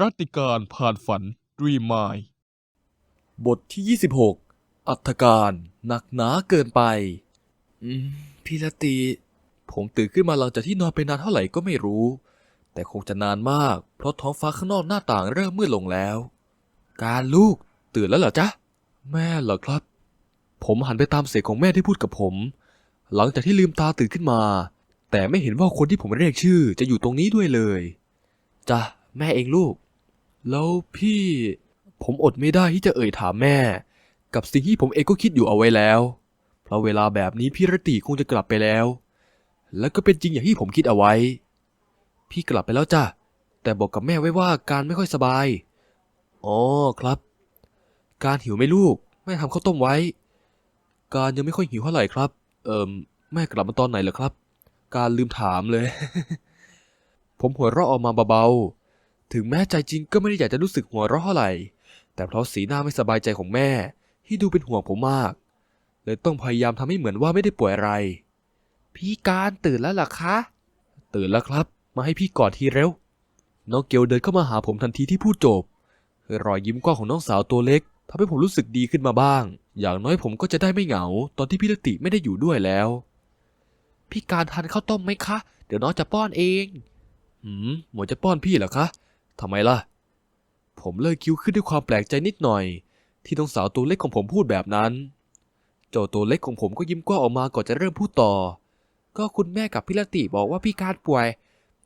รัติการผ่านฝันรีมายบทที่ 26 อัธการหนักหนาเกินไป อืมพี่ลติผมตื่นขึ้นมาหลังจากที่นอนไปนานเท่าไหร่ก็ไม่รู้ แต่คงจะนานมาก เพราะท้องฟ้าข้างนอกหน้าต่างเริ่มมืดลงแล้ว การลูกตื่นแล้วเหรอจ๊ะ แม่เหรอครับ ผมหันไปตามเสียงของแม่ที่พูดกับผม หลังจากที่ลืมตาตื่นขึ้นมา แต่ไม่เห็นว่าคนที่ผมเรียกชื่อจะอยู่ตรงนี้ด้วยเลยจ้ะแม่เองลูก แล้วพี่ ผมอดไม่ได้ที่จะเอ่ยถามแม่ กับสิ่งที่ผมเองก็คิดอยู่เอาไว้แล้ว เพราะเวลาแบบนี้พี่รติคงจะกลับไปแล้ว แล้วก็เป็นจริงอย่างที่ผมคิดเอาไว้ พี่กลับไปแล้วจ้ะ แต่บอกกับแม่ไว้ว่าการไม่ค่อยสบาย อ๋อครับ การหิวไหมลูก แม่ทำข้าวต้มไว้ การยังไม่ค่อยหิวเท่าไหร่ครับ เอิมแม่กลับมาตอนไหนเหรอครับ การลืมถามเลย ผมหัวเราะออกมาเบาๆ ถึงแม้ใจจริงก็ไม่ได้อยากจะรู้สึกหัวเราะเท่าไหร่ แต่เพราะสีหน้าไม่สบายใจของแม่ ที่ดูเป็นห่วงผมมาก เลยต้องพยายามทำให้เหมือนว่าไม่ได้ป่วยอะไร พี่การตื่นแล้วล่ะคะ ตื่นแล้วครับ มาให้พี่กอดทีเร็ว น้องเกลเดินเข้ามาหาผมทันทีที่พูดจบ รอยยิ้มกว้างของน้องสาวตัวเล็กทำให้ผมรู้สึกดีขึ้นมาบ้าง อย่างน้อยผมก็จะได้ไม่เหงา ตอนที่พี่ลติไม่ได้อยู่ด้วยแล้ว พี่การทานข้าวต้มไหมคะ เดี๋ยวน้องจะป้อนเอง หืม หมอจะป้อนพี่เหรอคะ ทำไมล่ะ ผมเลิกคิ้วขึ้นด้วยความแปลกใจนิดหน่อย ที่น้องสาวตัวเล็กของผมพูดแบบนั้น เจ้าตัวเล็กของผมก็ยิ้มกว้างออกมาก่อนจะเริ่มพูดต่อ ก็คุณแม่กับพี่ลติบอกว่าพี่การป่วย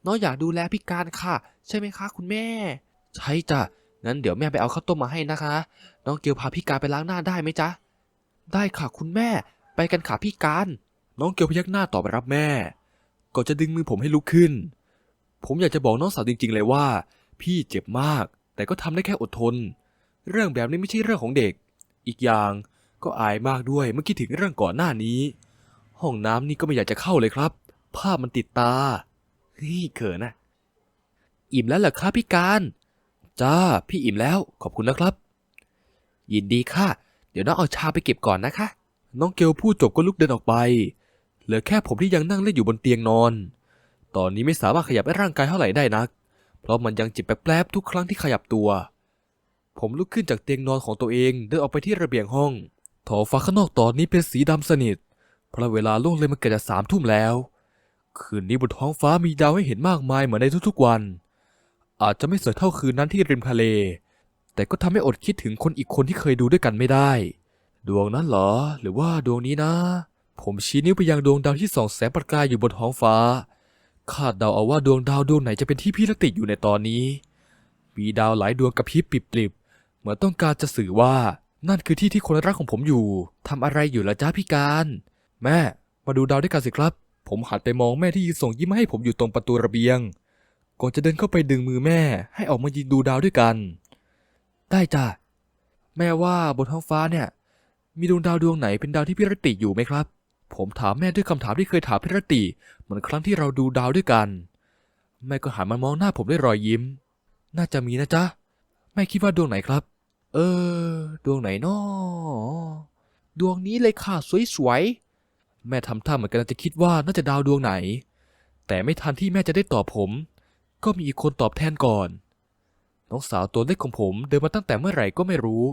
น้องอยากดูแลพี่การค่ะ ใช่ไหมคะ คุณแม่ ใช่จ้ะงั้นเดี๋ยวแม่ไปเอาข้าวต้มมาให้นะคะ น้องเกียวพาพี่การไปล้างหน้าได้ไหมจ๊ะ ได้ค่ะคุณแม่ ไปกันค่ะพี่การ น้องเกียวพยักหน้าตอบไปรับแม่ ก่อนจะดึงมือผมให้ลุกขึ้น ผมอยากจะบอกน้องสาวจริง ๆ เลยว่า พี่เจ็บมาก แต่ก็ทำได้แค่อดทน เรื่องแบบนี้ไม่ใช่เรื่องของเด็ก อีกอย่างก็อายมากด้วยเมื่อคิดถึงเรื่องก่อนหน้านี้ ห้องน้ำนี่ก็ไม่อยากจะเข้าเลยครับ ภาพมันติดตาเฮ้ยเขินนะอิ่มแล้วเหรอครับพี่การจ้าพี่อิ่มแล้วขอบคุณนะครับ ยินดีค่ะ เดี๋ยวน้องเอาชาไปเก็บก่อนนะคะ น้องเกลพูดจบก็ลุกเดินออกไปเหลือแค่ผมที่ยังนั่งเล่นอยู่บนเตียงนอน ตอนนี้ไม่สามารถขยับร่างกายเท่าไหร่ได้นัก ราะมันยังจ็บแป๊บๆทุกครั้งที่ขยับตัว ผมลุกขึ้นจากเตียงนอนของตัวเองเดินออกไปที่ระเบียงห้องท้องฟ้าข้างนอกตอนนี้เป็นสีดำสนิท เพราะเวลาล่วงเลยมันเกิดจะสามทุ่มแล้ว คืนนี้บนท้องฟ้ามีดาวให้เห็นมากมายเหมือนในทุกๆวัน อาจจะไม่สวยเท่าคืนนั้นที่ริมทะเล แต่ก็ทำให้อดคิดถึงคนอีกคนที่เคยดูด้วยกันไม่ได้ ดวงนั้นเหรอ หรือว่าดวงนี้นะ ผมชี้นิ้วไปยังดวงดาวที่ส่องแสงประกายอยู่บนท้องฟ้า คาดเดาเอาว่าดวงดาวดวงไหนจะเป็นที่พี่ลติอยู่ในตอนนี้ มีดาวหลายดวงกระพริบปิบปลิบเหมือนต้องการจะสื่อว่า นั่นคือที่ที่คนรักของผมอยู่ทำอะไรอยู่ละจ้าพี่การ แม่ มาดูดาวด้วยกันสิครับ ผมหันไปมองแม่ที่ยืนส่งยิ้มให้ผมอยู่ตรงประตูระเบียง ก่อนจะเดินเข้าไปดึงมือแม่ ให้ออกมายืนดูดาวด้วยกัน ได้จ้ะแม่ว่าบนท้องฟ้าเนี่ย มีดวงดาวดวงไหนเป็นดาวที่พี่รติอยู่ไหมครับ ผมถามแม่ด้วยคำถามที่เคยถามพี่รติเหมือนครั้งที่เราดูดาวด้วยกัน แม่ก็หันมามองหน้าผมด้วยรอยยิ้ม น่าจะมีนะจ๊ะแม่คิดว่าดวงไหนครับ เออ ดวงไหนนาะดวงนี้เลยค่ะสวยๆแม่ทำท่าเหมือนกำลังจะคิดว่าน่าจะดาวดวงไหน แต่ไม่ทันที่แม่จะได้ตอบผม ก็มีอีกคนตอบแทนก่อน น้องสาวตัวเล็กของผมเดินมาตั้งแต่เมื่อไหร่ก็ไม่รู้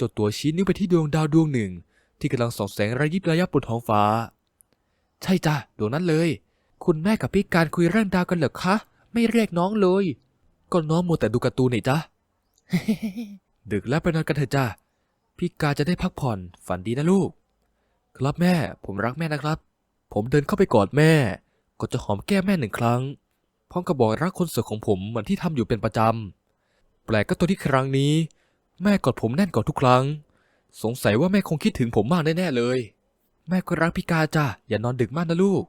จดตัวชี้นิ้วไปที่ดวงดาวดวงหนึ่ง ที่กำลังส่องแสงระยิบระยับบนท้องฟ้า ใช่จ้ะดวงนั้นเลย คุณแม่กับพี่การคุยเรื่องดาวกันเหรอคะ ไม่เรียกน้องเลย ก็น้องมัวแต่ดูการ์ตูนนี่จ้ะดึกแล้วไปนอนกันเถอะจ้ะพี่การจะได้พักผ่อนฝันดีนะลูก ครับแม่ ผมรักแม่นะครับ ผมเดินเข้าไปกอดแม่ ก็จะหอมแก้มแม่หนึ่งครั้งพร้อมกับบอกรักคนสวยของผมเหมือนที่ทำอยู่เป็นประจำ แปลกก็ตัวที่ครั้งนี้ แม่กอดผมแน่นกว่าทุกครั้ง สงสัยว่าแม่คงคิดถึงผมมากแน่ๆเลย แม่ก็รักพี่กาจ้ะอย่านอนดึกมากนะลูก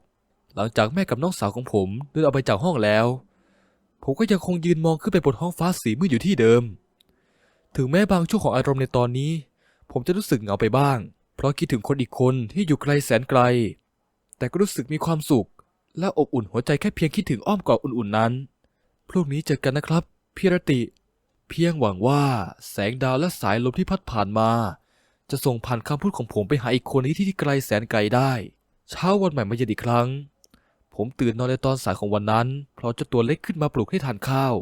หลังจากแม่กับน้องสาวของผมเดินออกไปจากห้องแล้ว ผมก็ยังคงยืนมองขึ้นไปบนท้องฟ้าสีมืดอยู่ที่เดิม ถึงแม้บางช่วงของอารมณ์ในตอนนี้ ผมจะรู้สึกเหงาไปบ้าง เพราะคิดถึงคนอีกคนที่อยู่ไกลแสนไกล แต่ก็รู้สึกมีความสุข และอบอุ่นหัวใจแค่เพียงคิดถึงอ้อมกอดอุ่นๆนั้น พรุ่งนี้เจอกันนะครับพี่รติ เพียงหวังว่าแสงดาวและสายลมที่พัดผ่านมา จะส่งผ่านคำพูดของผมไปหาอีกคนนี้ที่ไกลแสนไกลได้ เช้าวันใหม่มาเย็นอีกครั้ง ผมตื่นนอนในตอนสายของวันนั้น เพราะเจ้าตัวเล็กขึ้นมาปลุกให้ทานข้าว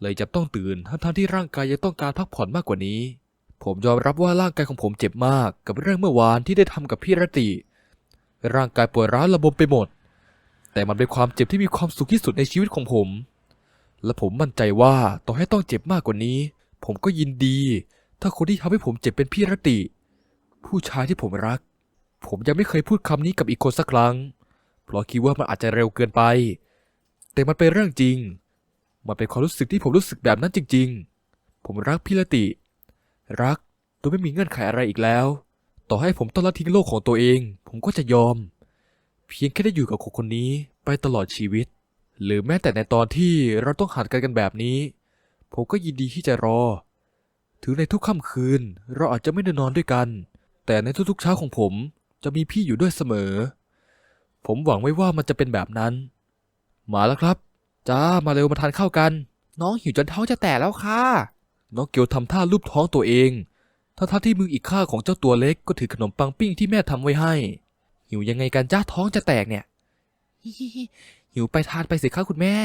เลยจะต้องตื่นทั้งๆที่ร่างกายยังต้องการพักผ่อนมากกว่านี้ ผมยอมรับว่าร่างกายของผมเจ็บมากกับเรื่องเมื่อวานที่ได้ทำกับพี่รติ ร่างกายปวดร้าวระบมไปหมด แต่มันเป็นความเจ็บที่มีความสุขที่สุดในชีวิตของผม และผมมั่นใจว่าต่อให้ต้องเจ็บมากกว่านี้ ผมก็ยินดี ถ้าคนที่ทำให้ผมเจ็บเป็นพี่รติ ผู้ชายที่ผมรัก ผมยังไม่เคยพูดคำนี้กับอีกคนสักครั้ง เพราะคิดว่ามันอาจจะเร็วเกินไป แต่มันเป็นเรื่องจริง มันเป็นความรู้สึกที่ผมรู้สึกแบบนั้นจริง ๆ ผมรักพี่รติ รักโดยไม่มีเงื่อนไขอะไรอีกแล้ว ต่อให้ผมต้องละทิ้งโลกของตัวเอง ผมก็จะยอม เพียงแค่ได้อยู่กับคนคนนี้ไปตลอดชีวิต หรือแม้แต่ในตอนที่เราต้องหัดกันกันแบบนี้ ผมก็ยินดีที่จะรอ ถึงในทุกค่ำคืนเราอาจจะไม่ได้นอนด้วยกัน แต่ในทุกๆเช้าของผมจะมีพี่อยู่ด้วยเสมอ ผมหวังไว้ว่ามันจะเป็นแบบนั้น มาแล้วครับ จ้ามาเร็วมาทานข้าวกัน น้องหิวจนท้องจะแตกแล้วค่ะ น้องเกียวทำท่ารูปท้องตัวเองทั้งๆที่มืออีกข้างของเจ้าตัวเล็กก็ถือขนมปังปิ้งที่แม่ทำไว้ให้ หิวยังไงกันจ้าท้องจะแตกเนี่ย หิวไปทานไปสิคะคุณแม่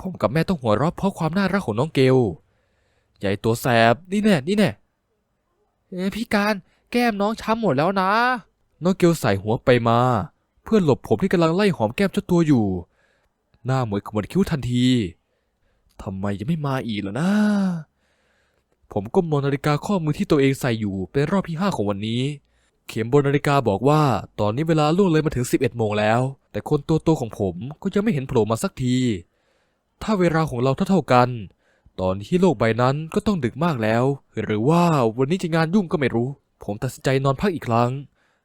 ผมกับแม่ต้องหัวเราะเพราะความน่ารักของน้องเกล ใหญ่ตัวแสบนี่แน่นี่แน่เอพี่การแก้มน้องช้ำหมดแล้วนะ น้องเกลใส่หัวไปมา เพื่อหลบผมที่กำลังไล่หอมแก้มเจ้าตัวอยู่ หน้าเหมวยขมวดคิ้วทันทีทำไมยังไม่มาอีกล่ะนะ ผมก้มมองนาฬิกาข้อมือที่ตัวเองใส่อยู่เป็นรอบที่ห้าของวันนี้ เข็มบนนาฬิกาบอกว่า ตอนนี้เวลาล่วงเลยมาถึง 11โมงแล้ว แต่คนตัวโตของผมก็ยังไม่เห็นโผล่มาสักที ถ้าเวลาของเราเท่าๆกัน ตอนที่โลกใบนั้นก็ต้องดึกมากแล้ว หรือว่าวันนี้จะงานยุ่งก็ไม่รู้ ผมตัดสินใจนอนพักอีกครั้ง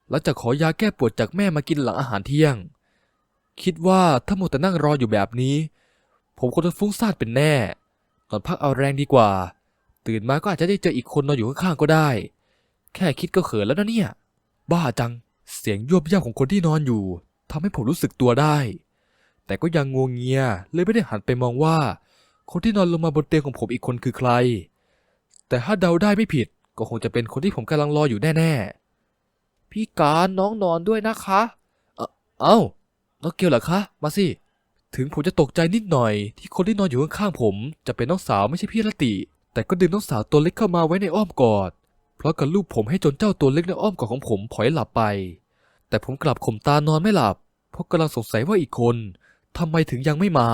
แล้วจะขอยาแก้ปวดจากแม่มากินหลังอาหารเที่ยง คิดว่าถ้าหมดแต่นั่งรออยู่แบบนี้ ผมคงจะฟุ้งซ่านเป็นแน่นอนพักเอาแรงดีกว่า ตื่นมาก็อาจจะได้เจออีกคนนอนอยู่ข้างๆก็ได้ แค่คิดก็เขินแล้วนะเนี่ย บ้าจัง เสียงยวบย่ำของคนที่นอนอยู่ทำให้ผมรู้สึกตัวได้ แต่ก็ยังงวงเงียเลยไม่ได้หันไปมองว่า คนที่นอนลงมาบนเตียงของผมอีกคนคือใคร แต่ถ้าเดาได้ไม่ผิด ก็คงจะเป็นคนที่ผมกำลังรออยู่แน่ๆ พี่การน้องนอนด้วยนะคะ เอ้าเอ้าน้องเกียวเหรอคะ มาสิ ถึงผมจะตกใจนิดหน่อย ที่คนที่นอนอยู่ข้างๆผม จะเป็นน้องสาวไม่ใช่พี่ละติ แต่ก็ดึงน้องสาวตัวเล็กเข้ามาไว้ในอ้อมกอด เพราะกับลูกผมให้จนเจ้าตัวเล็กในอ้อมกอดของผมพลอยหลับไป แต่ผมกลับข่มตานอนไม่หลับ เพราะกำลังสงสัยว่าอีกคนทำไมถึงยังไม่มา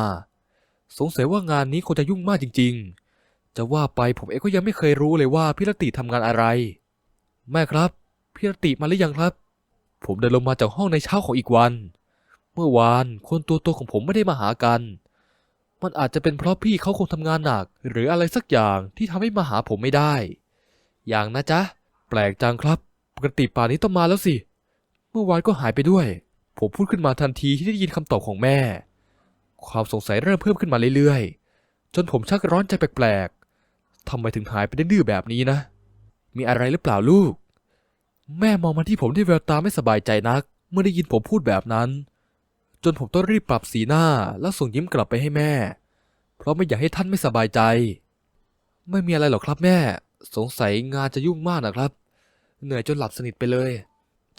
สงสัยว่างานนี้คงจะยุ่งมากจริง ๆ จะว่าไปผมเองก็ยังไม่เคยรู้เลยว่าพี่รติทำงานอะไร แม่ครับ พี่รติมาหรือยังครับ ผมเดินลงมาจากห้องในเช้าของอีกวัน เมื่อวานคนตัวโตของผมไม่ได้มาหากัน มันอาจจะเป็นเพราะพี่เขาคงทำงานหนัก หรืออะไรสักอย่างที่ทำให้มาหาผมไม่ได้ อย่างนะจ๊ะ แปลกจังครับ ปกติป่านนี้ต้องมาแล้วสิ เมื่อวานก็หายไปด้วย ผมพูดขึ้นมาทันทีที่ได้ยินคำตอบของแม่ ความสงสัยเริ่มเพิ่มขึ้นมาเรื่อยๆ จนผมชักร้อนใจแปลกๆทำไมถึงหายไปได้ดื้อแบบนี้นะ มีอะไรหรือเปล่าลูก แม่มองมาที่ผมด้วยแววตาไม่สบายใจนัก เมื่อได้ยินผมพูดแบบนั้น จนผมต้องรีบปรับสีหน้าแล้วส่งยิ้มกลับไปให้แม่ เพราะไม่อยากให้ท่านไม่สบายใจ ไม่มีอะไรหรอกครับแม่ สงสัยงานจะยุ่งมากนะครับ เหนื่อยจนหลับสนิทไปเลย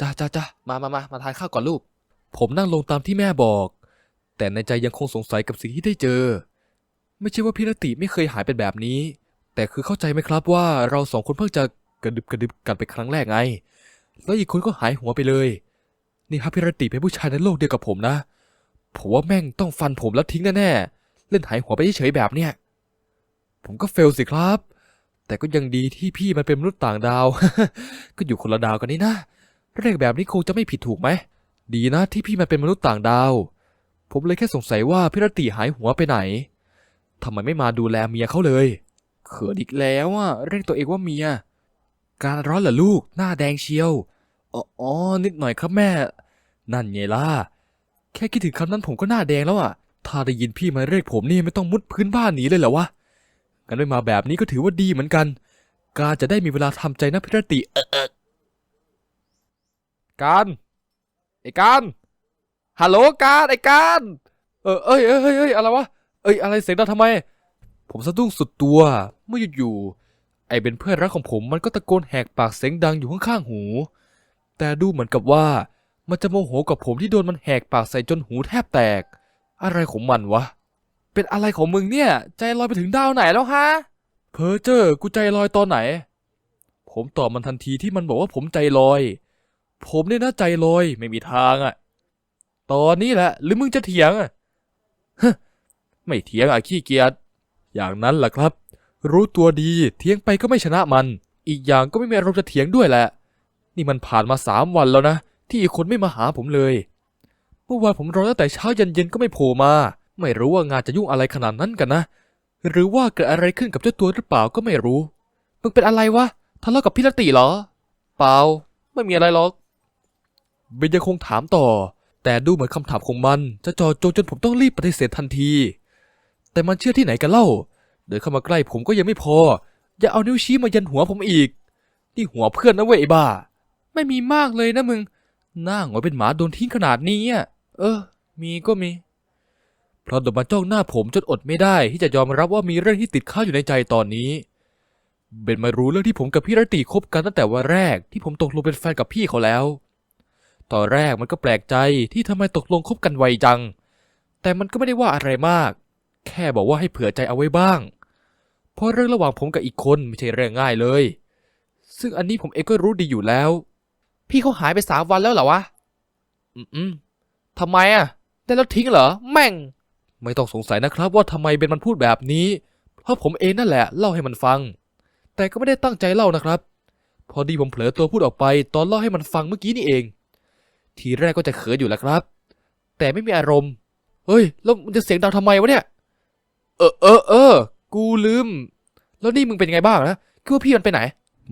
จ้าจ้าจ้ามามามามาทานข้าวก่อนลูก ผมนั่งลงตามที่แม่บอก แต่ในใจยังคงสงสัยกับสิ่งที่ได้เจอ ไม่ใช่ว่าพี่รติไม่เคยหายเป็นแบบนี้ แต่คือเข้าใจไหมครับว่าเราสองคนเพิ่งจะกระดึบกระดึบกันไปครั้งแรกไง แล้วอีกคนก็หายหัวไปเลย นี่ครับพี่รติเป็นผู้ชายในโลกเดียวกับผมนะ ผมว่าแม่งต้องฟันผมแล้วทิ้งแน่ๆ เล่นหายหัวไปเฉยๆแบบเนี้ย ผมก็เฟลสิครับ แต่ก็ยังดีที่พี่มันเป็นมนุษย์ต่างดาว ก็อยู่คนละดาวกันนี่นะ เรื่องแบบนี้คงจะไม่ผิดถูกไหม ดีนะที่พี่มันเป็นมนุษย์ต่างดาว ผมเลยแค่สงสัยว่าพี่รติหายหัวไปไหนทำไมไม่มาดูแลเมียเขาเลยเขินอีกแล้วอะเรียกตัวเองว่าเมีย การร้อนเหรอลูกหน้าแดงเชียวอ๋อออนิดหน่อยครับแม่ นั่นไงล่ะ แค่คิดถึงคำนั้นผมก็หน้าแดงแล้วอะ ถ้าได้ยินพี่มาเรียกผมนี่ไม่ต้องมุดพื้นบ้านหนีเลยเหรอวะงั้นไม่มาแบบนี้ก็ถือว่าดีเหมือนกัน การจะได้มีเวลาทำใจนะพิรติ เออเออการไอ้การ ฮัลโหลการไอการเออเอ้ยเอ้ยเอ้ยเอ้ยอะไรวะเอ้ยอะไรเสียงดังทำไม ผมสะดุ้งสุดตัว เมื่ออยู่ๆไอเป็นเพื่อนรักของผมมันก็ตะโกนแหกปากเสียงดังอยู่ข้างๆหู แต่ดูเหมือนกับว่ามันจะโมโหกับผมที่โดนมันแหกปากใส่จนหูแทบแตก อะไรของมันวะ เป็นอะไรของมึงเนี่ย ใจลอยไปถึงดาวไหนแล้วฮะ เพอเจอร์กูใจลอยตอนไหน ผมตอบมันทันทีที่มันบอกว่าผมใจลอย ผมเนี่ยนะใจลอยไม่มีทางอะ ตอนนี้แหละ หรือมึงจะเถียงอะฮะไม่เถียงอะขี้เกียจอย่างนั้นแหละครับ รู้ตัวดีเถียงไปก็ไม่ชนะมัน อีกอย่างก็ไม่มีอารมณ์จะเถียงด้วยแหละ นี่มันผ่านมาสามวันแล้วนะ ที่อีกคนไม่มาหาผมเลยเมื่อวานผมรอตั้งแต่เช้ายันเย็นก็ไม่โผล่มา ไม่รู้ว่างานจะยุ่งอะไรขนาดนั้นกันนะ หรือว่าเกิดอะไรขึ้นกับเจ้าตัวหรือเปล่าก็ไม่รู้ มึงเป็นอะไรวะทะเลาะกับพี่ลติเหรอ เปล่า ไม่มีอะไรหรอกเบนยังคงถามต่อ แต่ดูเหมือนคำถามของมันจะจ่อโจงจนผมต้องรีบปฏิเสธทันที แต่มันเชื่อที่ไหนกันเล่า เดินเข้ามาใกล้ผมก็ยังไม่พอ อย่าเอานิ้วชี้มายันหัวผมอีก นี่หัวเพื่อนนะเว้ยไบ้า ไม่มีมากเลยนะมึง หน้าหงอยเป็นหมาโดนทิ้งขนาดนี้อะ เออ มีก็มีเพราะโดนมาจ้องหน้าผมจนอดไม่ได้ที่จะยอมรับว่ามีเรื่องที่ติดค้าอยู่ในใจตอนนี้ เบนมารู้เรื่องที่ผมกับพี่รตติคบกันตั้งแต่วันแรกที่ผมตกลงเป็นแฟนกับพี่เขาแล้ว ตอนแรกมันก็แปลกใจที่ทำไมตกลงคบกันไวจัง แต่มันก็ไม่ได้ว่าอะไรมาก แค่บอกว่าให้เผื่อใจเอาไว้บ้าง เพราะเรื่องระหว่างผมกับอีกคนไม่ใช่เรื่องง่ายเลย ซึ่งอันนี้ผมเองก็รู้ดีอยู่แล้ว พี่เขาหายไปสามวันแล้วเหรอวะ อืมทำไมอะ ได้แล้วทิ้งเหรอ แม่ง ไม่ต้องสงสัยนะครับ ว่าทำไมเบนมันพูดแบบนี้ เพราะผมเองนั่นแหละเล่าให้มันฟัง แต่ก็ไม่ได้ตั้งใจเล่านะครับ พอดีผมเผลอตัวพูดออกไป ตอนเล่าให้มันฟังเมื่อกี้นี่เอง ทีแรกก็จะเขินอยู่แล้วครับ แต่ไม่มีอารมณ์ เฮ้ย แล้วมันจะเสียงดังทำไมวะเนี่ย เออเออเออ กูลืม แล้วนี่มึงเป็นไงบ้างนะคือว่าพี่มันไปไหน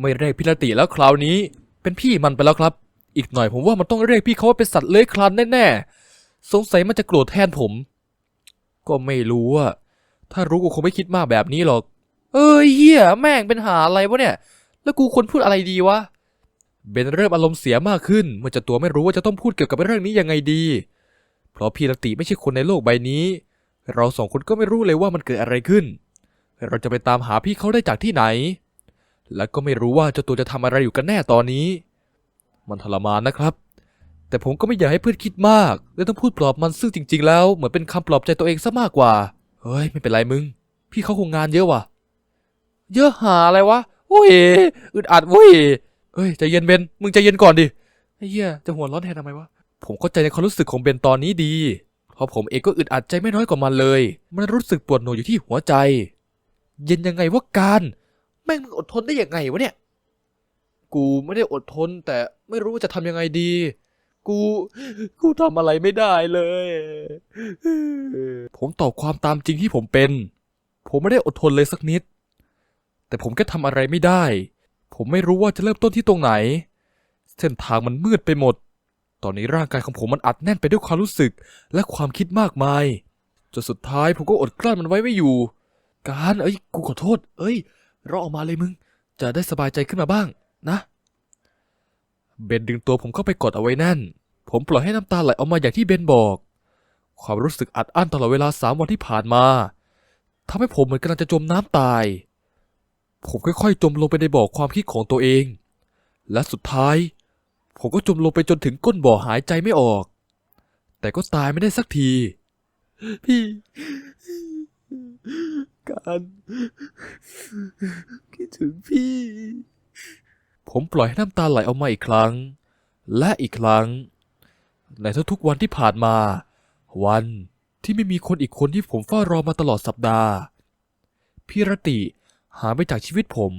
ไม่เรียกพี่ละติแล้วคราวนี้ เป็นพี่มันไปแล้วครับ อีกหน่อยผมว่ามันต้องเรียกพี่เขาว่าเป็นสัตว์เลื้อยคลานแน่ๆ สงสัยมันจะโกรธแทนผม ก็ไม่รู้อะถ้ารู้กูคงไม่คิดมากแบบนี้หรอก เอ้ยเหี้ยแม่งเป็นหาอะไรวะเนี่ย แล้วกูควรพูดอะไรดีวะ เบนเริ่มอารมณ์เสียมากขึ้น เมื่อเจ้าตัวไม่รู้ว่าจะต้องพูดเกี่ยวกับเรื่องนี้ยังไงดี เพราะพี่ลติไม่ใช่คนในโลกใบนี้ เราสองคนก็ไม่รู้เลยว่ามันเกิดอะไรขึ้น เราจะไปตามหาพี่เขาได้จากที่ไหน และก็ไม่รู้ว่าเจ้าตัวจะทำอะไรอยู่กันแน่ตอนนี้ มันทรมานนะครับ แต่ผมก็ไม่อยากให้เพื่อนคิดมากเลยต้องพูดปลอบมันซึ่งจริง ๆ แล้วเหมือนเป็นคำปลอบใจตัวเองซะมากกว่า เฮ้ยไม่เป็นไรมึง พี่เขาคงงานเยอะว่ะ เยอะหาอะไรวะโอ้ยอึดอัดเว้ย เฮ้ยใจเย็นเบน มึงใจเย็นก่อนดิไอ้เหี้ยจะหัวร้อนแทนทำไมวะ ผมเข้าใจในความรู้สึกของเบนตอนนี้ดี เพราะผมเองก็อึดอัดใจไม่น้อยกว่ามันเลย มันรู้สึกปวดหน่วงอยู่ที่หัวใจ เย็นยังไงวะการ แม่งมึงอดทนได้ยังไงวะเนี่ย กูไม่ได้อดทนแต่ไม่รู้ว่าจะทำยังไงดี กู กูทำอะไรไม่ได้เลย ผมตอบความตามจริงที่ผมเป็น ผมไม่ได้อดทนเลยสักนิด แต่ผมแค่ทำอะไรไม่ได้ ผมไม่รู้ว่าจะเริ่มต้นที่ตรงไหน เส้นทางมันมืดไปหมด ตอนนี้ร่างกายของผมมันอัดแน่นไปด้วยความรู้สึกและความคิดมากมาย จนสุดท้ายผมก็อดกลั้นมันไว้ไม่อยู่ การเอ้ย กูขอโทษ เอ้ยเราออกมาเลยมึง จะได้สบายใจขึ้นมาบ้าง นะ เบนดึงตัวผมเข้าไปกดเอาไว้แน่น ผมปล่อยให้น้ำตาไหลออกมาอย่างที่เบนบอก ความรู้สึกอัดอั้นตลอดเวลาสามวันที่ผ่านมาทำให้ผมเหมือนกำลังจะจมน้ำตาย ผมค่อยๆ จมลงไปในบ่อความคิดของตัวเอง และสุดท้าย ผมก็จมลงไปจนถึงก้นบ่อหายใจไม่ออก แต่ก็ตายไม่ได้สักที พี่ การคิดถึงพี่ ผมปล่อยให้น้ำตาไหลออกมาอีกครั้ง และอีกครั้ง ในทุกๆวันที่ผ่านมา วันที่ไม่มีคนอีกคนที่ผมเฝ้ารอมาตลอดสัปดาห์พี่รติ หายไปจากชีวิตผม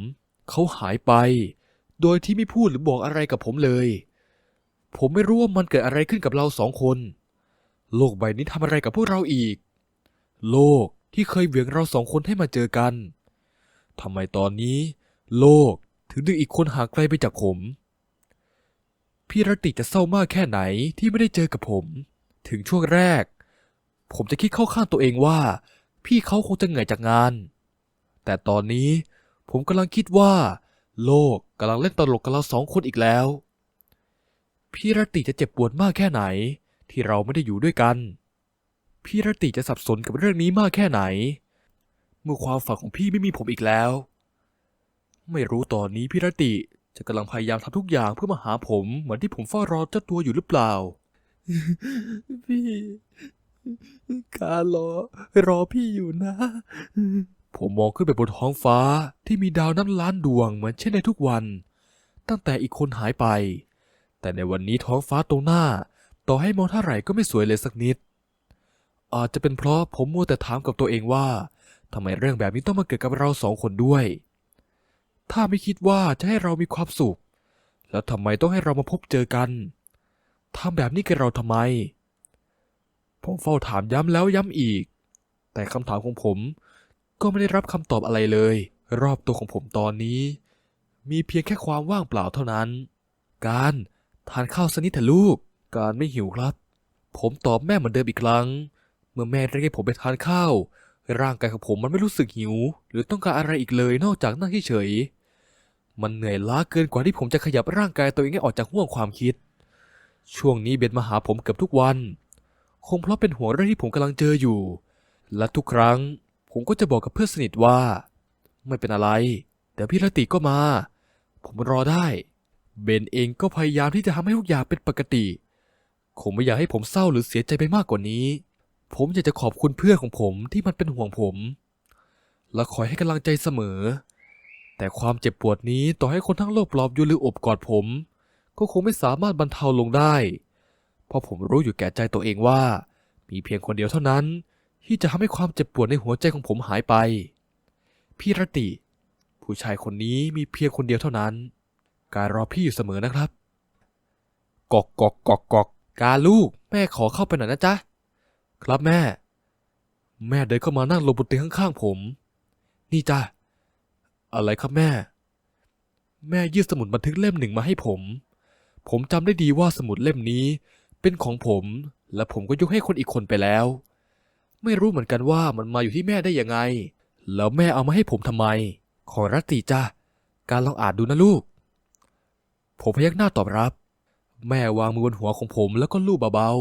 เขาหายไป โดยที่ไม่พูดหรือบอกอะไรกับผมเลย ผมไม่รู้ว่ามันเกิดอะไรขึ้นกับเราสองคน โลกใบนี้ทำอะไรกับพวกเราอีก โลกที่เคยเหวี่ยงเราสองคนให้มาเจอกันทำไมตอนนี้ โลกถึงดึงอีกคนห่างไกลไปจากผมพี่รติจะเศร้ามากแค่ไหนที่ไม่ได้เจอกับผม ถึงช่วงแรก ผมจะคิดเข้าข้างตัวเองว่า พี่เขาคงจะเหนื่อยจากงาน แต่ตอนนี้ผมกำลังคิดว่า โลกกำลังเล่นตลกกับเราสองคนอีกแล้ว พี่รติจะเจ็บปวดมากแค่ไหน ที่เราไม่ได้อยู่ด้วยกัน พี่รติจะสับสนกับเรื่องนี้มากแค่ไหน เมื่อความฝันของพี่ไม่มีผมอีกแล้ว ไม่รู้ตอนนี้พี่รตติจะกำลังพยายามทำทุกอย่างเพื่อมาหาผมเหมือนที่ผมเฝ้ารอเจ้าตัวอยู่หรือเปล่า พี่ การรอรอพี่อยู่นะ ผมมองขึ้นไปบนท้องฟ้าที่มีดาวนับล้านดวงเหมือนเช่นในทุกวัน ตั้งแต่อีกคนหายไป แต่ในวันนี้ท้องฟ้าตรงหน้า ต่อให้มองเท่าไหร่ก็ไม่สวยเลยสักนิด อาจจะเป็นเพราะผมมัวแต่ถามกับตัวเองว่าทำไมเรื่องแบบนี้ต้องมาเกิดกับเราสองคนด้วย ถ้าไม่คิดว่าจะให้เรามีความสุข แล้วทำไมต้องให้เรามาพบเจอกันทำแบบนี้กับเราทำไม ผมเฝ้าถามย้ำแล้วย้ำอีก แต่คำถามของผม ก็ไม่ได้รับคำตอบอะไรเลย รอบตัวของผมตอนนี้ มีเพียงแค่ความว่างเปล่าเท่านั้น การทานข้าวสนิดเถอะลูก การไม่หิวครับ ผมตอบแม่เหมือนเดิมอีกครั้ง เมื่อแม่เรียกให้ผมไปทานข้าว ร่างกายของผมมันไม่รู้สึกหิว หรือต้องการอะไรอีกเลยนอกจากนั่งเฉยมันเหนื่อยล้าเกินกว่าที่ผมจะขยับร่างกายตัวเองให้ออกจากห่วงความคิด ช่วงนี้เบนมาหาผมเกือบทุกวัน คงเพราะเป็นห่วงเรื่องที่ผมกำลังเจออยู่ และทุกครั้ง ผมก็จะบอกกับเพื่อนสนิทว่า ไม่เป็นอะไร เดี๋ยวพี่รติก็มา ผมรอได้ เบนเองก็พยายามที่จะทำให้ทุกอย่างเป็นปกติ คงไม่อยากให้ผมเศร้าหรือเสียใจไปมากกว่านี้ ผมอยากจะขอบคุณเพื่อนของผมที่มันเป็นห่วงผม และคอยให้กำลังใจเสมอ แต่ความเจ็บปวดนี้ต่อให้คนทั้งโลกปลอบโยนหรืออบกอดผม ก็คงไม่สามารถบรรเทาลงได้ เพราะผมรู้อยู่แก่ใจตัวเองว่า มีเพียงคนเดียวเท่านั้น ที่จะทำให้ความเจ็บปวดในหัวใจของผมหายไป พี่รติ ผู้ชายคนนี้มีเพียงคนเดียวเท่านั้น การรอพี่อยู่เสมอนะครับ กอกกอกกอกกอกกาลูก แม่ขอเข้าไปหน่อยนะจ๊ะ ครับแม่ แม่เดินเข้ามานั่งลงบนเตียงข้างๆผม นี่จ้ะ อะไรครับแม่ แม่ยื่นสมุดบันทึกเล่มหนึ่งมาให้ผม ผมจำได้ดีว่าสมุดเล่มนี้เป็นของผม และผมก็ยกให้คนอีกคนไปแล้ว ไม่รู้เหมือนกันว่ามันมาอยู่ที่แม่ได้ยังไง แล้วแม่เอามาให้ผมทำไม ขอรัตติจ้ะการลองอ่านดูนะลูก ผมพยักหน้าตอบรับ แม่วางมือบนหัวของผมแล้วก็ลูบเบา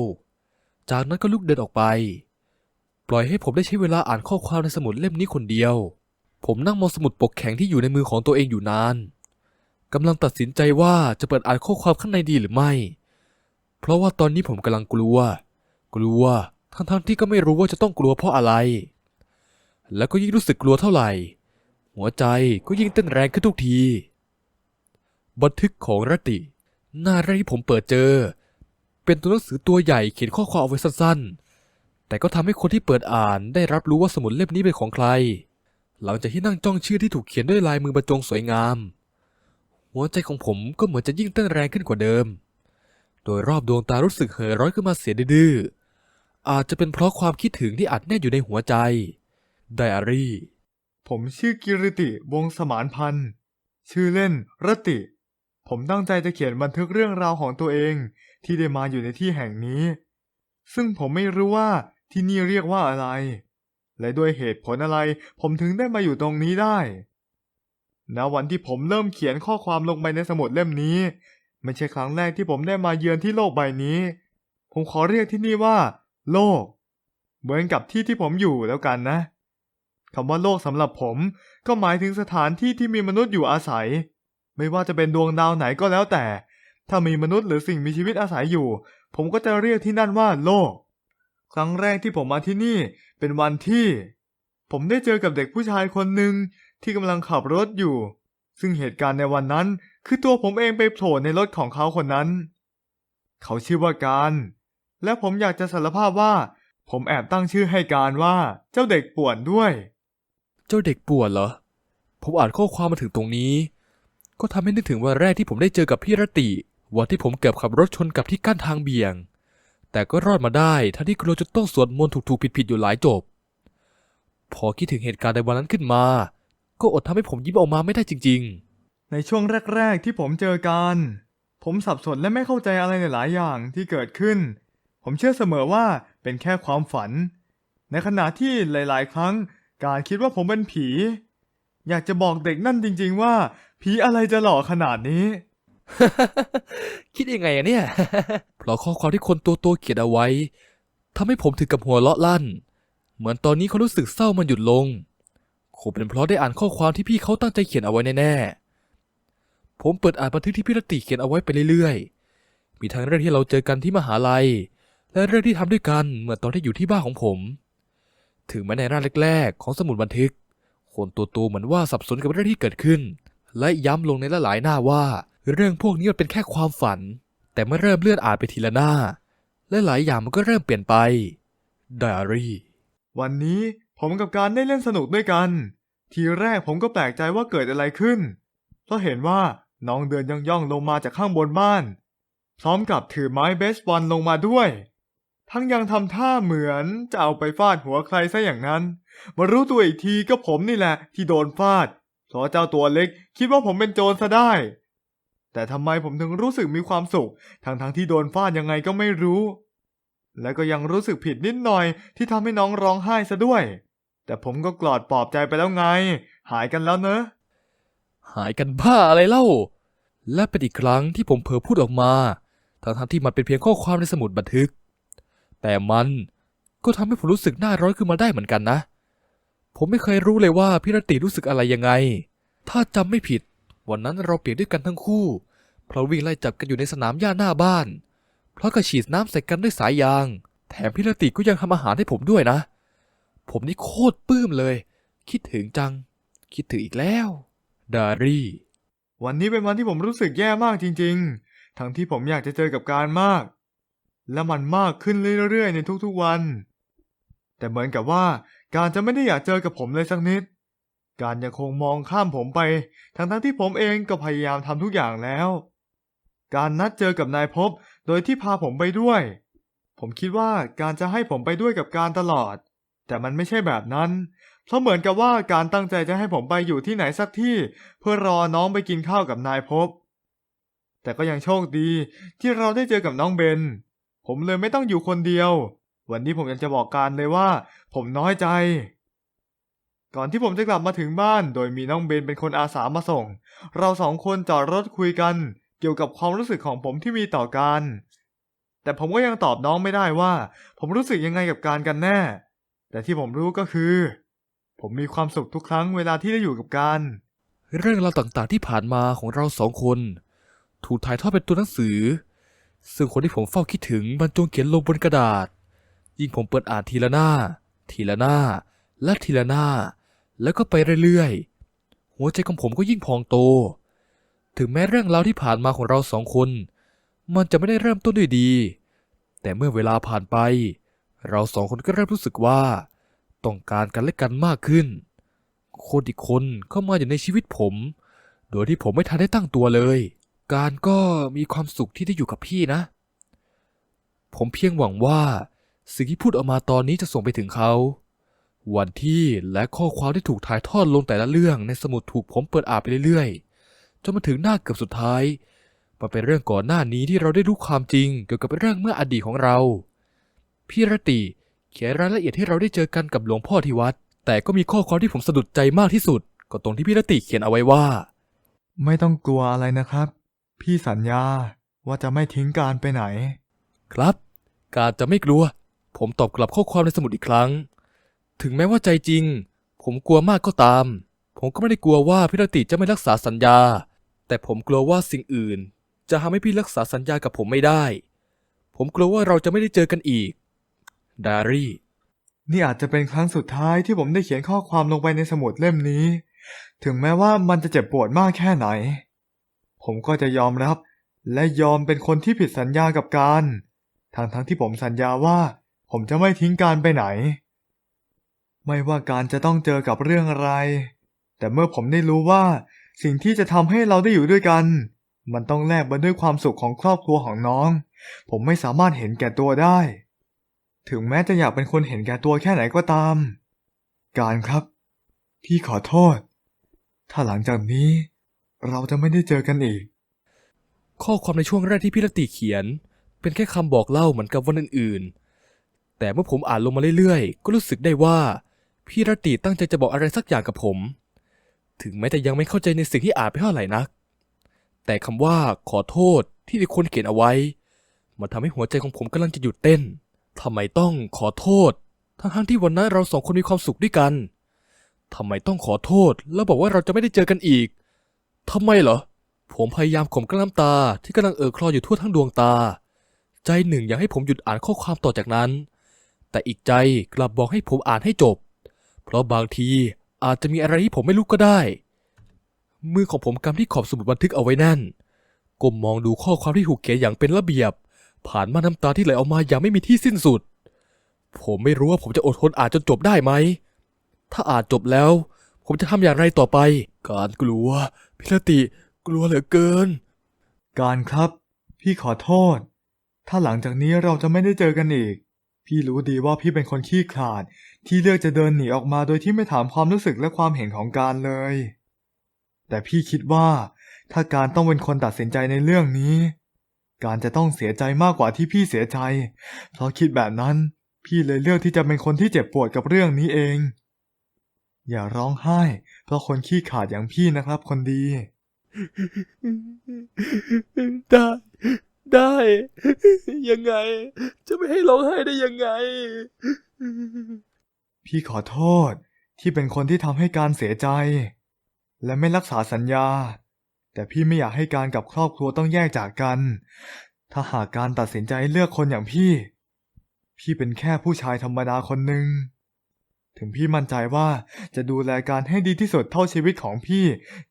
ๆ จากนั้นก็ลุกเดินออกไป ปล่อยให้ผมได้ใช้เวลาอ่านข้อความในสมุดเล่มนี้คนเดียว ผมนั่งมองสมุดปกแข็งที่อยู่ในมือของตัวเองอยู่นานกำลังตัดสินใจว่าจะเปิดอ่านข้อความข้างในดีหรือไม่ เพราะว่าตอนนี้ผมกำลังกลัว กลัว ทั้งๆที่ก็ไม่รู้ว่าจะต้องกลัวเพราะอะไร แล้วก็ยิ่งรู้สึกกลัวเท่าไหร่ หัวใจก็ยิ่งเต้นแรงขึ้นทุกที บันทึกของรติ หน้าแรกที่ผมเปิดเจอ เป็นตัวหนังสือตัวใหญ่เขียนข้อความเอาไว้สั้นๆ แต่ก็ทำให้คนที่เปิดอ่านได้รับรู้ว่าสมุดเล่มนี้เป็นของใคร หลังจากที่นั่งจ้องชื่อที่ถูกเขียนด้วยลายมือบรรจงสวยงาม หัวใจของผมก็เหมือนจะยิ่งเต้นแรงขึ้นกว่าเดิม โดยรอบดวงตารู้สึกเห่อร้อยขึ้นมาเสียดื้อๆ อาจจะเป็นเพราะความคิดถึงที่อัดแน่นอยู่ในหัวใจ ไดอารี่ ผมชื่อกิริติวงศ์สมานพันธ์ชื่อเล่นรติ ผมตั้งใจจะเขียนบันทึกเรื่องราวของตัวเองที่ได้มาอยู่ในที่แห่งนี้ ซึ่งผมไม่รู้ว่าที่นี่เรียกว่าอะไร และด้วยเหตุผลอะไรผมถึงได้มาอยู่ตรงนี้ได้ณวันที่ผมเริ่มเขียนข้อความลงไปในสมุดเล่มนี้ ไม่ใช่ครั้งแรกที่ผมได้มาเยือนที่โลกใบนี้ ผมขอเรียกที่นี่ว่า โลก เหมือนกับที่ที่ผมอยู่แล้วกันนะคำว่าโลกสำหรับผมก็หมายถึงสถานที่ที่มีมนุษย์อยู่อาศัย ไม่ว่าจะเป็นดวงดาวไหนก็แล้วแต่ ถ้ามีมนุษย์หรือสิ่งมีชีวิตอาศัยอยู่ ผมก็จะเรียกที่นั่นว่าโลก ครั้งแรกที่ผมมาที่นี่เป็นวันที่ ผมได้เจอกับเด็กผู้ชายคนหนึ่งที่กำลังขับรถอยู่ ซึ่งเหตุการณ์ในวันนั้น คือตัวผมเองไปโผล่ในรถของเขาคนนั้น เขาชื่อว่าการ และผมอยากจะสารภาพว่า ผมแอบตั้งชื่อให้การว่าเจ้าเด็กป่วนด้วย เจ้าเด็กป่วนเหรอ ผมอ่านข้อความมาถึงตรงนี้ ก็ทำให้นึกถึงวันแรกที่ผมได้เจอกับพี่รติ วันที่ผมเกือบขับรถชนกับที่กั้นทางเบี่ยง แต่ก็รอดมาได้ทั้งที่กลัวจะต้องสวดมนต์ถูกๆผิดๆอยู่หลายจบ พอคิดถึงเหตุการณ์ในวันนั้นขึ้นมา ก็อดทำให้ผมยิ้มออกมาไม่ได้จริงในช่วงแรก ๆ ที่ผมเจอกัน ผมสับสนและไม่เข้าใจอะไรหลายๆอย่างที่เกิดขึ้น ผมเชื่อเสมอว่าเป็นแค่ความฝัน ในขณะที่หลาย ๆ ครั้ง การคิดว่าผมเป็นผี อยากจะบอกเด็กนั่นจริง ๆ ว่า ผีอะไรจะหล่อขนาดนี้ คิดยังไงอะเนี่ย เพราะข้อความที่คนตัวโตเขียนเอาไว้ทำให้ผมถึงกับหัวเราะลั่น เหมือนตอนนี้เขารู้สึกเศร้ามันหยุดลงคงเป็นเพราะได้อ่านข้อความที่พี่เขาตั้งใจเขียนเอาไว้แน่ๆผมเปิดอ่านบันทึกที่พี่รติเขียนเอาไว้ไปเรื่อยๆ มีทั้งเรื่องที่เราเจอกันที่มหาลัย และเรื่องที่ทำด้วยกันเมื่อตอนที่อยู่ที่บ้านของผม ถึงแม้ในหน้าแรก ๆ ของสมุดบันทึก คนตัวโตเหมือนว่าสับสนกับเรื่องที่เกิดขึ้น และย้ำลงในหลายๆหน้าว่า เรื่องพวกนี้มันเป็นแค่ความฝัน แต่เมื่อเริ่มเลื่อนอ่านไปทีละหน้า และหลายอย่างมันก็เริ่มเปลี่ยนไปไดอารี่วันนี้ผมกับการได้เล่นสนุกด้วยกัน ทีแรกผมก็แปลกใจว่าเกิดอะไรขึ้นเพราะเห็นว่าน้องเดินย่องๆลงมาจากข้างบนบ้าน พร้อมกับถือไม้เบสบอลลงมาด้วย ทั้งยังทำท่าเหมือนจะเอาไปฟาดหัวใครซะอย่างนั้น มารู้ตัวอีกทีก็ผมนี่แหละที่โดนฟาด เพราะเจ้าตัวเล็กคิดว่าผมเป็นโจรซะได้ แต่ทำไมผมถึงรู้สึกมีความสุข ทั้งๆที่โดนฟาดยังไงก็ไม่รู้ และก็ยังรู้สึกผิดนิดหน่อยที่ทำให้น้องร้องไห้ซะด้วย แต่ผมก็กลอดปลอบใจไปแล้วไง หายกันแล้วเนอะ หายกันบ้าอะไรเล่า และเป็นอีกครั้งที่ผมเผลอพูดออกมา ทั้งๆที่มันเป็นเพียงข้อความในสมุดบันทึก แต่มันก็ทำให้ผมรู้สึกหน้าร้อนขึ้นมาได้เหมือนกันนะ ผมไม่เคยรู้เลยว่าพี่รติรู้สึกอะไรยังไง ถ้าจำไม่ผิด วันนั้นเราเปียกด้วยกันทั้งคู่ เพราะวิ่งไล่จับกันอยู่ในสนามหญ้าหน้าบ้าน เพราะกระฉีดน้ำใส่กันด้วยสายยาง แถมพี่รติก็ยังทำอาหารให้ผมด้วยนะ ผมนี่โคตรปลื้มเลย คิดถึงจัง คิดถึงอีกแล้ว ดารี่วันนี้เป็นวันที่ผมรู้สึกแย่มากจริง ๆ ทั้งที่ผมอยากจะเจอกับการมาก และมันมากขึ้นเรื่อยๆในทุกๆวัน แต่เหมือนกับว่าการจะไม่ได้อยากเจอกับผมเลยสักนิด การยังคงมองข้ามผมไป ทั้งๆที่ผมเองก็พยายามทำทุกอย่างแล้ว การนัดเจอกับนายพบโดยที่พาผมไปด้วย ผมคิดว่าการจะให้ผมไปด้วยกับการตลอด แต่มันไม่ใช่แบบนั้น เพราะเหมือนกับว่าการตั้งใจจะให้ผมไปอยู่ที่ไหนสักที่ เพื่อรอน้องไปกินข้าวกับนายพบ แต่ก็ยังโชคดีที่เราได้เจอกับน้องเบน ผมเลยไม่ต้องอยู่คนเดียว วันนี้ผมยังจะบอกการเลยว่า ผมน้อยใจ ก่อนที่ผมจะกลับมาถึงบ้าน โดยมีน้องเบนเป็นคนอาสามาส่ง เราสองคนจอดรถคุยกัน เกี่ยวกับความรู้สึกของผมที่มีต่อการ แต่ผมก็ยังตอบน้องไม่ได้ว่า ผมรู้สึกยังไงกับการกันแน่ แต่ที่ผมรู้ก็คือ ผมมีความสุขทุกครั้งเวลาที่ได้อยู่กับการเรื่องราวต่างๆที่ผ่านมาของเราสองคน ถูกถ่ายทอดเป็นตัวหนังสือ ซึ่งคนที่ผมเฝ้าคิดถึงบรรจงเขียนลงบนกระดาษ ยิ่งผมเปิดอ่านทีละหน้า ทีละหน้า และทีละหน้า แล้วก็ไปเรื่อยๆ หัวใจของผมก็ยิ่งพองโต ถึงแม้เรื่องราวที่ผ่านมาของเราสองคน มันจะไม่ได้เริ่มต้นด้วยดี แต่เมื่อเวลาผ่านไป เราสองคนก็เริ่มรู้สึกว่า ต้องการกันและกันมากขึ้น คนอีกคนเข้ามาอยู่ในชีวิตผม โดยที่ผมไม่ทันได้ตั้งตัวเลย การก็มีความสุขที่ได้อยู่กับพี่นะ ผมเพียงหวังว่า สิ่งที่พูดออกมาตอนนี้จะส่งไปถึงเขา วันที่และข้อความที่ถูกถ่ายทอดลงแต่ละเรื่องในสมุดถูกผมเปิดอ่านไปเรื่อยๆ จนมาถึงหน้าเกือบสุดท้าย มันเป็นเรื่องก่อนหน้านี้ที่เราได้รู้ความจริงเกี่ยวกับเรื่องเมื่ออดีตของเรา พี่รติเขียนรายละเอียดที่เราได้เจอกันกับหลวงพ่อที่วัด แต่ก็มีข้อความที่ผมสะดุดใจมากที่สุด ก็ตรงที่พี่รติเขียนเอาไว้ว่า ไม่ต้องกลัวอะไรนะครับ พี่สัญญาว่าจะไม่ทิ้งการไปไหน ครับ การจะไม่กลัว ผมตอบกลับข้อความในสมุดอีกครั้ง ถึงแม้ว่าใจจริง ผมกลัวมากก็ตาม ผมก็ไม่ได้กลัวว่าพี่รติจะไม่รักษาสัญญา แต่ผมกลัวว่าสิ่งอื่น จะทำให้พี่รักษาสัญญากับผมไม่ได้ ผมกลัวว่าเราจะไม่ได้เจอกันอีก ดารี่ นี่อาจจะเป็นครั้งสุดท้ายที่ผมได้เขียนข้อความลงไปในสมุดเล่มนี้ ถึงแม้ว่ามันจะเจ็บปวดมากแค่ไหน ผมก็จะยอมรับ และยอมเป็นคนที่ผิดสัญญากับการ ทั้งทั้งๆที่ผมสัญญาว่า ผมจะไม่ทิ้งการไปไหน ไม่ว่าการจะต้องเจอกับเรื่องอะไร แต่เมื่อผมได้รู้ว่า สิ่งที่จะทำให้เราได้อยู่ด้วยกัน มันต้องแลกมาด้วยความสุขของครอบครัวของน้อง ผมไม่สามารถเห็นแก่ตัวได้ ถึงแม้จะอยากเป็นคนเห็นแก่ตัวแค่ไหนก็ตาม การครับ พี่ขอโทษ ถ้าหลังจากนี้ เราจะไม่ได้เจอกันอีก ข้อความในช่วงแรกที่พี่รติเขียน เป็นแค่คำบอกเล่าเหมือนกับวันอื่นๆ แต่เมื่อผมอ่านลงมาเรื่อยๆ ก็รู้สึกได้ว่า พี่รติตั้งใจจะบอกอะไรสักอย่างกับผม ถึงแม้จะยังไม่เข้าใจในสิ่งที่อ่านไปเท่าไหร่นัก แต่คำว่าขอโทษที่มีคนเขียนเอาไว้ มันทำให้หัวใจของผมกำลังจะหยุดเต้นทำไมต้องขอโทษ ทั้งๆที่วันนั้นเราสองคนมีความสุขด้วยกันทำไมต้องขอโทษ แล้วบอกว่าเราจะไม่ได้เจอกันอีก ทำไมเหรอ ผมพยายามข่มกลั้นน้ำตาที่กำลังเอ่อคลออยู่ทั่วทั้งดวงตา ใจหนึ่งอยากให้ผมหยุดอ่านข้อความต่อจากนั้น แต่อีกใจกลับบอกให้ผมอ่านให้จบ เพราะบางทีอาจจะมีอะไรที่ผมไม่รู้ก็ได้ มือของผมกำที่ขอบสมุดบันทึกเอาไว้แน่น ก้มมองดูข้อความที่ถูกเขียนอย่างเป็นระเบียบ ผ่านมาน้ำตาที่ไหลออกมาอย่างไม่มีที่สิ้นสุด ผมไม่รู้ว่าผมจะอดทนอ่านจนจบได้ไหม ถ้าอ่านจบแล้ว ผมจะทำอย่างไรต่อไป การกลัว พิรติกลัวเหลือเกิน การครับ พี่ขอโทษ ถ้าหลังจากนี้เราจะไม่ได้เจอกันอีก พี่รู้ดีว่าพี่เป็นคนขี้ขลาด ที่เลือกจะเดินหนีออกมาโดยที่ไม่ถามความรู้สึกและความเห็นของการเลย แต่พี่คิดว่าถ้าการต้องเป็นคนตัดสินใจในเรื่องนี้ การจะต้องเสียใจมากกว่าที่พี่เสียใจ เพราะคิดแบบนั้น พี่เลยเลือกที่จะเป็นคนที่เจ็บปวดกับเรื่องนี้เอง อย่าร้องไห้ เพราะคนขี้ขลาดอย่างพี่นะครับ คนดี ได้ ได้ ยังไง จะไม่ให้ร้องไห้ได้ยังไง พี่ขอโทษที่เป็นคนที่ทำให้การเสียใจ และไม่รักษาสัญญา แต่พี่ไม่อยากให้การกับครอบครัวต้องแยกจากกัน ถ้าหากการตัดสินใจเลือกคนอย่างพี่ พี่เป็นแค่ผู้ชายธรรมดาคนหนึ่ง ถึงพี่มั่นใจว่าจะดูแลการให้ดีที่สุดเท่าชีวิตของพี่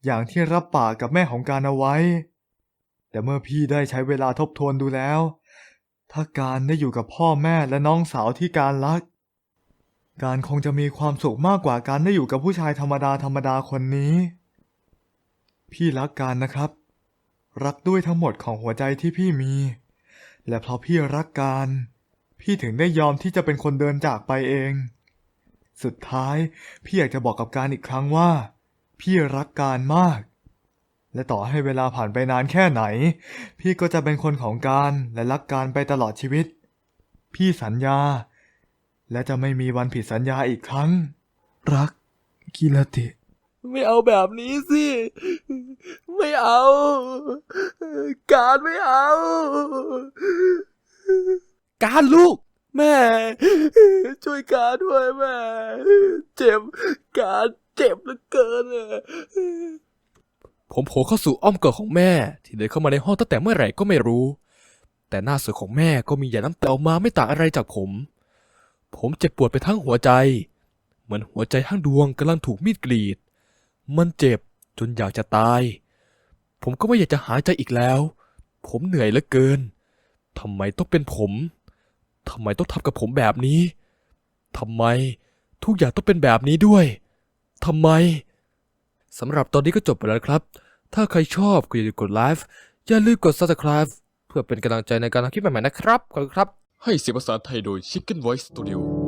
อย่างที่รับปากกับแม่ของการเอาไว้ แต่เมื่อพี่ได้ใช้เวลาทบทวนดูแล้ว ถ้าการได้อยู่กับพ่อแม่และน้องสาวที่การรัก การคงจะมีความสุขมากกว่าการได้อยู่กับผู้ชายธรรมดาธรรมดาคนนี้ พี่รักการนะครับ รักด้วยทั้งหมดของหัวใจที่พี่มี และเพราะพี่รักการ พี่ถึงได้ยอมที่จะเป็นคนเดินจากไปเอง สุดท้ายพี่อยากจะบอกกับการอีกครั้งว่า พี่รักการมาก และต่อให้เวลาผ่านไปนานแค่ไหน พี่ก็จะเป็นคนของการและรักการไปตลอดชีวิต พี่สัญญา และจะไม่มีวันผิดสัญญาอีกครั้ง รักกิรติ ไม่เอาแบบนี้สิ ไม่เอา การไม่เอา การลูก แม่ ช่วยการด้วยแม่ เจ็บการเจ็บเหลือเกินอะผมโผล่เข้าสู่อ้อมกอดของแม่ ที่เดินเข้ามาในห้องตั้งแต่เมื่อไหร่ก็ไม่รู้ แต่หน้าสวยของแม่ก็มีหยาดน้ำตาออกมาไม่ต่างอะไรจากผม ผมเจ็บปวดไปทั้งหัวใจ เหมือนหัวใจทั้งดวงกำลังถูกมีดกรีด มันเจ็บจนอยากจะตาย ผมก็ไม่อยากจะหายใจอีกแล้ว ผมเหนื่อยเหลือเกินทำไมต้องเป็นผม ทำไมต้องทำกับผมแบบนี้ ทำไมทุกอย่างต้องเป็นแบบนี้ด้วย ทำไม สำหรับตอนนี้ก็จบไปแล้วครับ ถ้าใครชอบก็อย่าลืมกดไลฟ์อย่าลืมกด subscribe เพื่อเป็นกำลังใจในการทำคลิปใหม่ๆนะครับขอบคุณครับ ให้เสียงภาษาไทยโดย Chicken Voice Studio